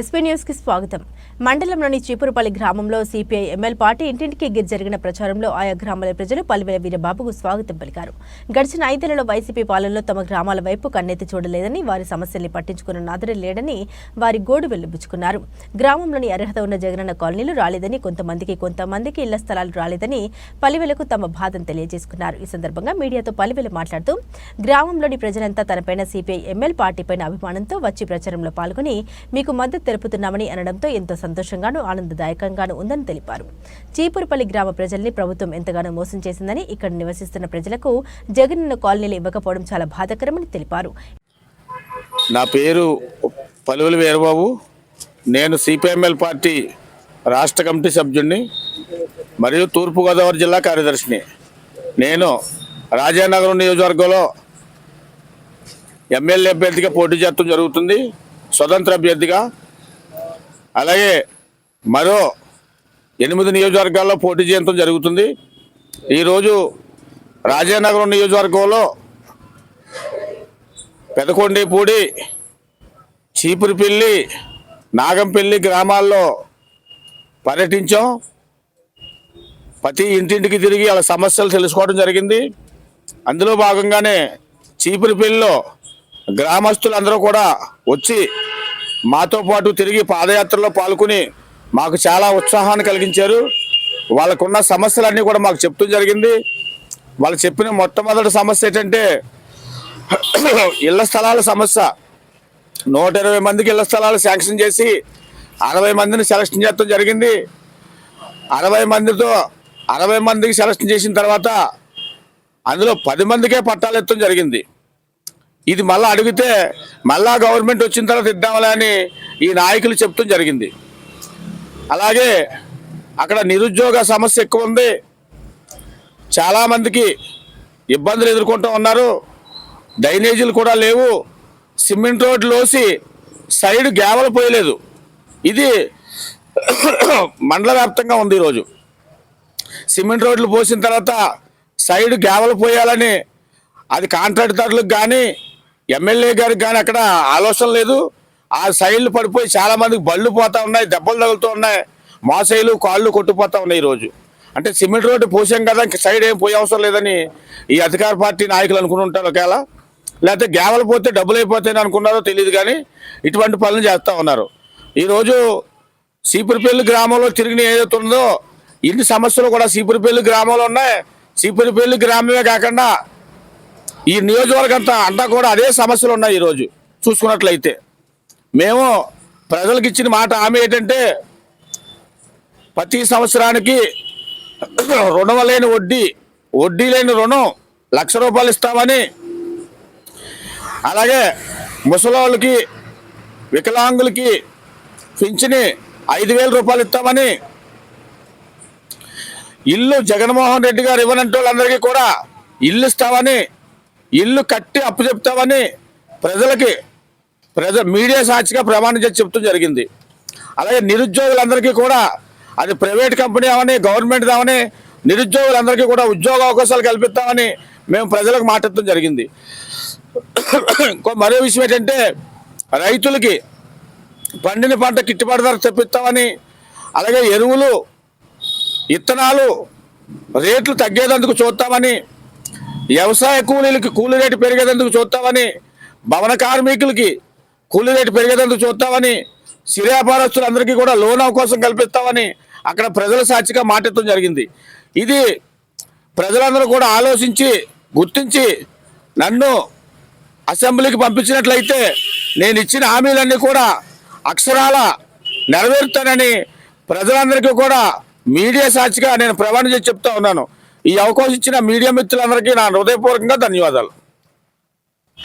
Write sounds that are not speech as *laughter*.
AP న్యూస్కి స్వాగతం. మండలంలోని చీపురుపల్లి గ్రామంలో సిపిఐ ఎంఎల్ పార్టీ ఇంటింటికి గిరి జరిగిన ప్రచారంలో ఆయా గ్రామాల ప్రజలు పల్లివేల వీరబాబుకు స్వాగతం పలికారు. గడిచిన ఐదేళ్ళలో వైసీపీ పాలనలో తమ గ్రామాల వైపు కన్నెత్తి చూడలేదని వారి సమస్యల్ని పట్టించుకున్న నాదరే లేడని వారి గోడు వెల్లిబుచ్చుకున్నారు. గ్రామంలోని అర్హత ఉన్న జగనన్న కాలనీలు రాలేదని కొంతమందికి కొంతమందికి ఇళ్ళ స్థలాలు రాలేదని పల్లెలకు తమ బాధను తెలియజేసుకున్నారు. ఈ సందర్భంగా మీడియాతో పలివెలు మాట్లాడుతూ గ్రామంలోని ప్రజలంతా తనపైన సిపిఐ ఎంఎల్ పార్టీపైన అభిమానంతో వచ్చి ప్రచారంలో పాల్గొని మీకు మద్దతు తెలుపుతున్నామని అనడంతో ఎంతో సంతోషంగానూ ఆనందదాయకంగానూ ఉందని తెలిపారు. చీపురుపల్లి గ్రామ ప్రజల్ని ప్రభుత్వం ఎంతగానో మోసం చేసిందని ఇక్కడ నివసిస్తున్న ప్రజలకు జగనన్న కాలనీలు ఇవ్వకపోవడం చాలా బాధాకరమని తెలిపారు. నా పేరు పలువులు వీరబాబు. నేను సిపిఎంఎల్ పార్టీ రాష్ట్ర కమిటీ సభ్యుడిని మరియు తూర్పుగోదావరి జిల్లా కార్యదర్శిని. నేను రాజానగరం నియోజకవర్గంలో ఎమ్మెల్యే అభ్యర్థిగా పోటీ చేస్తూ జరుగుతుంది. స్వతంత్ర అభ్యర్థిగా అలాగే మరో ఎనిమిది నియోజకవర్గాల్లో పోటీ చేయడం జరుగుతుంది. ఈరోజు రాజానగరం నియోజకవర్గంలో పెదకొండేపూడి చీపురుపల్లి నాగంపల్లి గ్రామాల్లో పర్యటించాం. ప్రతి ఇంటింటికి తిరిగి వాళ్ళ సమస్యలు తెలుసుకోవడం జరిగింది. అందులో భాగంగానే చీపురుపల్లిలో గ్రామస్తులందరూ కూడా వచ్చి మాతో పాటు తిరిగి పాదయాత్రలో పాల్గొని మాకు చాలా ఉత్సాహాన్ని కలిగించారు. వాళ్ళకున్న సమస్యలన్నీ కూడా మాకు చెప్తూ జరిగింది. వాళ్ళు చెప్పిన మొట్టమొదటి సమస్య ఏంటంటే ఇళ్ళ స్థలాల సమస్య. నూట ఇరవై మందికి ఇళ్ళ స్థలాలు శాంక్షన్ చేసి అరవై మందిని సెలక్షన్ చేయడం జరిగింది. అరవై మందితో అరవై మందికి సెలక్షన్ చేసిన తర్వాత అందులో పది మందికే పట్టాలు ఎత్తడం జరిగింది. ఇది మళ్ళీ అడిగితే మళ్ళా గవర్నమెంట్ వచ్చిన తర్వాత ఇద్దాంలే అని ఈ నాయకులు చెప్తూ జరిగింది. అలాగే అక్కడ నిరుద్యోగ సమస్య ఎక్కువ ఉంది. చాలామందికి ఇబ్బందులు ఎదుర్కొంటూ ఉన్నారు. డ్రైనేజీలు కూడా లేవు. సిమెంట్ రోడ్లు లోసి సైడ్ గ్యావలు పోయలేదు. ఇది *coughs* మండల వ్యాప్తంగా ఉంది ఈరోజు. సిమెంట్ రోడ్లు పోసిన తర్వాత సైడ్ గ్యావలు పోయాలని అది కాంట్రాక్టర్లకు కానీ ఎమ్మెల్యే గారికి కానీ అక్కడ ఆలోచన లేదు. ఆ సైడ్లు పడిపోయి చాలా మందికి బళ్ళు పోతా ఉన్నాయి దెబ్బలు తగులుతూ ఉన్నాయి. మోసైలు కాళ్ళు కొట్టుపోతా ఉన్నాయి ఈరోజు అంటే సిమెంట్ రోడ్డు పోసాం కదా సైడ్ ఏం పోయే అవసరం లేదని ఈ అధికార పార్టీ నాయకులు అనుకుని ఉంటారు ఒకవేళ. లేకపోతే గేవలు పోతే డబ్బులు అయిపోతాయని అనుకున్నారో తెలియదు కానీ ఇటువంటి పనులు చేస్తూ ఉన్నారు. ఈరోజు సీపురిపల్లి గ్రామంలో తిరిగిన ఏదైతే ఉందో ఇన్ని సమస్యలు కూడా సీపురిపల్లి గ్రామంలో ఉన్నాయి. సీపురిపల్లి గ్రామమే కాకుండా ఈ నియోజకవర్గం అంతా అంతా కూడా అదే సమస్యలు ఉన్నాయి ఈరోజు. చూసుకున్నట్లయితే మేము ప్రజలకు ఇచ్చిన మాట హామీ ఏంటంటే ప్రతి సంవత్సరానికి రుణం లేని వడ్డీ వడ్డీ లేని రుణం లక్ష రూపాయలు ఇస్తామని అలాగే ముసలోళ్ళకి వికలాంగులకి పింఛని ఐదు వేల రూపాయలు ఇస్తామని ఇల్లు జగన్మోహన్ రెడ్డి గారు ఇవ్వనంటే వాళ్ళందరికీ కూడా ఇల్లు ఇస్తామని ఇల్లు కట్టి అప్పు చెప్తామని ప్రజలకి ప్రజ మీడియా సాక్షిగా ప్రమాణం చేసి చెప్తూ జరిగింది. అలాగే నిరుద్యోగులందరికీ కూడా అది ప్రైవేట్ కంపెనీ అవని గవర్నమెంట్ అవని నిరుద్యోగులందరికీ కూడా ఉద్యోగ అవకాశాలు కల్పిస్తామని మేము ప్రజలకు మాట్లాడటం జరిగింది. ఇంకో మరో విషయం ఏంటంటే రైతులకి పండిన పంట గిట్టుబాటు ధర తెప్పిస్తామని అలాగే ఎరువులు ఇత్తనాలు రేట్లు తగ్గేదందుకు చూస్తామని వ్యవసాయ కూలీలకి కూలీ రేటు పెరిగేదందుకు చూస్తామని భవన కార్మికులకి కూలీ రేటు పెరిగేదందుకు చూస్తామని సిరి వ్యాపారస్తులందరికీ కూడా లోన్ అవకాశం కల్పిస్తామని అక్కడ ప్రజల సాక్షిగా మాట్లాడటం జరిగింది. ఇది ప్రజలందరూ కూడా ఆలోచించి గుర్తించి నన్ను అసెంబ్లీకి పంపించినట్లయితే నేను ఇచ్చిన హామీలన్నీ కూడా అక్షరాల నెరవేరుతానని ప్రజలందరికీ కూడా మీడియా సాక్షిగా నేను ప్రమాణం చేసి చెప్తా ఉన్నాను. ఈ అవకాశం ఇచ్చిన మీడియా మిత్రులందరికీ నా హృదయపూర్వకంగా ధన్యవాదాలు.